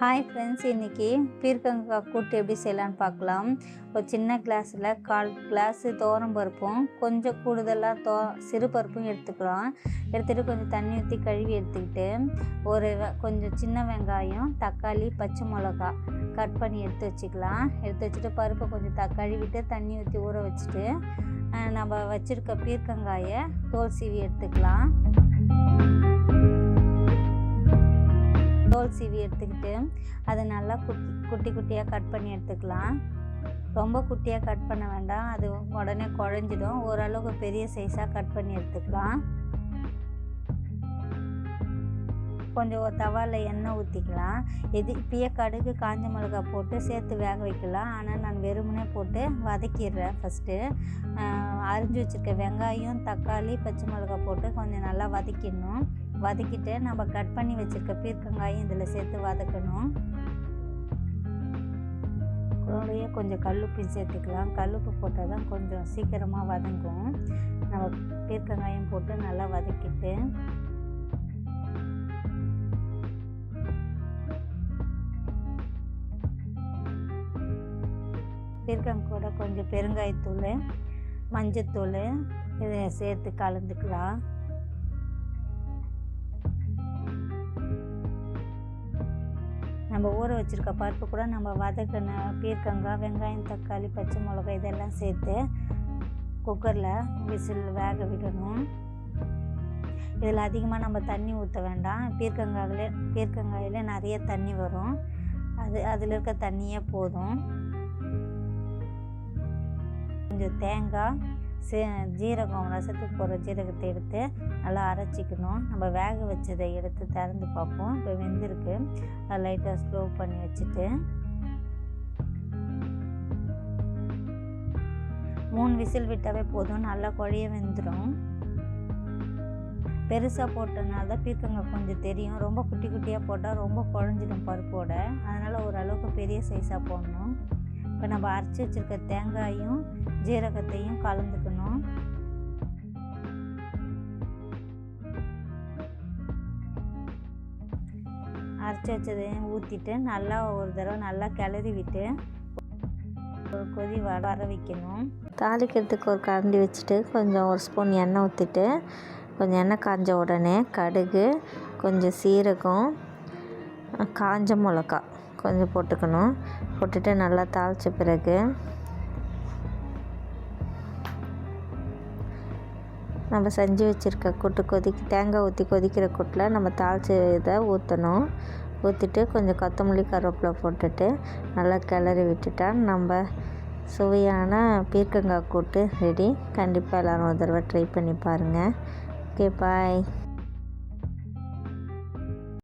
Hi friends இன்றைக்கி பீர்க்கங்காய் கூட்டு எப்படி செய்யலான்னு பார்க்கலாம். ஒரு சின்ன கிளாஸில் கால் கிளாஸு தோரம் பருப்பும் கொஞ்சம் கூடுதலாக தோ சிறு பருப்பும் எடுத்துக்கலாம். எடுத்துகிட்டு கொஞ்சம் தண்ணி ஊற்றி கழுவி எடுத்துக்கிட்டு ஒரு கொஞ்சம் சின்ன வெங்காயம் தக்காளி பச்சை மிளகா கட் பண்ணி எடுத்து வச்சுக்கலாம். எடுத்து வச்சுட்டு பருப்பை கொஞ்சம் த கழுவிட்டு தண்ணி ஊற்றி ஊற வச்சுட்டு நம்ம வச்சுருக்க பீர்க்கங்காயை தோல் சீவி எடுத்துக்கலாம். தோல் சீவி எடுத்துக்கிட்டு அதை நல்லா குட்டி குட்டி குட்டியாக கட் பண்ணி எடுத்துக்கலாம். ரொம்ப குட்டியாக கட் பண்ண வேண்டாம். அது உடனே குழஞ்சிடும். ஓரளவுக்கு பெரிய சைஸாக கட் பண்ணி எடுத்துக்கலாம். கொஞ்சம் தவாலில் தவாவில் எண்ணெய் ஊற்றிக்கலாம் எது இப்பயே கடுகு காஞ்ச மிளகா போட்டு சேர்த்து வேக வைக்கலாம். ஆனால் நான் வெறுமனே போட்டு வதக்கிடுறேன் ஃபஸ்ட்டு அரிஞ்சு வச்சுருக்க வெங்காயம் தக்காளி பச்சை மிளகா போட்டு கொஞ்சம் நல்லா வதக்கிடணும். வதக்கிட்டு நம்ம கட் பண்ணி வச்சுருக்க பீர்க்கங்காயும் இதில் சேர்த்து வதக்கணும். கூடயே கொஞ்சம் கல்லுப்பையும் சேர்த்துக்கலாம். கல்லுப்பு போட்டால் தான் கொஞ்சம் சீக்கிரமாக வதங்கும். நம்ம பீர்க்கங்காயம் போட்டு நல்லா வதக்கிட்டு. பீர்க்கங்க கூட கொஞ்சம் பெருங்காயத்தூள் மஞ்சத்தூள் இதை சேர்த்து கலந்துக்கலாம். நம்ம ஊற வச்சுருக்க பருப்பு கூட நம்ம வதக்கின பீர்க்கங்காய் வெங்காயம் தக்காளி பச்சை மிளகாய் இதெல்லாம் சேர்த்து குக்கரில் விசில் வேக விடணும். இதில் அதிகமாக நம்ம தண்ணி ஊற்ற வேண்டாம். பீர்க்கங்காயிலே பீர்க்கங்காயில் நிறைய தண்ணி வரும். அது அதில் இருக்க தண்ணியே போதும். கொஞ்சம் தேங்காய் ஜீரகம் ரசத்துக்கு போடுற ஜீரகத்தை எடுத்து நல்லா அரைச்சிக்கணும். நம்ம வேக வச்சதை எடுத்து திறந்து பார்ப்போம். இப்போ வெந்திருக்கு. அதை லைட்டாக ஸ்லோ பண்ணி வச்சுட்டு மூணு விசில் விட்டாவே போதும். நல்லா குழைய வெந்துடும் பெருசாக போட்டனால தான் பீர்க்கங்காய் கொஞ்சம் தெரியும். ரொம்ப குட்டி குட்டியாக போட்டால் ரொம்ப குழஞ்சிடும் பருப்போட. அதனால் ஓரளவுக்கு பெரிய சைஸாக போடணும். இப்போ நம்ம அரைச்சி வச்சுருக்க தேங்காயும் ஜீரகத்தையும் கலந்துக்கணும். அரைச்சி வச்சதையும் ஊற்றிட்டு நல்லா ஒரு தடவை நல்லா கிளறி விட்டு ஒரு கொதி வர வர வைக்கணும். தாளிக்கிறதுக்கு ஒரு கரண்டி வச்சுட்டு கொஞ்சம் ஒரு ஸ்பூன் எண்ணெய் ஊற்றிட்டு கொஞ்சம் எண்ணெய் காஞ்ச உடனே கடுகு கொஞ்சம் சீரகம் காஞ்ச மிளகா கொஞ்சம் போட்டுக்கணும். போட்டுட்டு நல்லா தாளித்த பிறகு நம்ம செஞ்சு வச்சுருக்க கொட்டு கொதிக்க தேங்காய் ஊற்றி கொதிக்கிற கொட்டில் நம்ம தாளித்து இதை ஊற்றணும் ஊற்றிட்டு கொஞ்சம் கொத்தமல்லி கருவேப்பிலை போட்டுட்டு நல்லா கிளறி விட்டுட்டா நம்ம சுவையான பீர்க்கங்காய் கூட்டு ரெடி. கண்டிப்பாக எல்லோரும் ஒரு தடவை ட்ரை பண்ணி பாருங்கள் ஓகே பாய்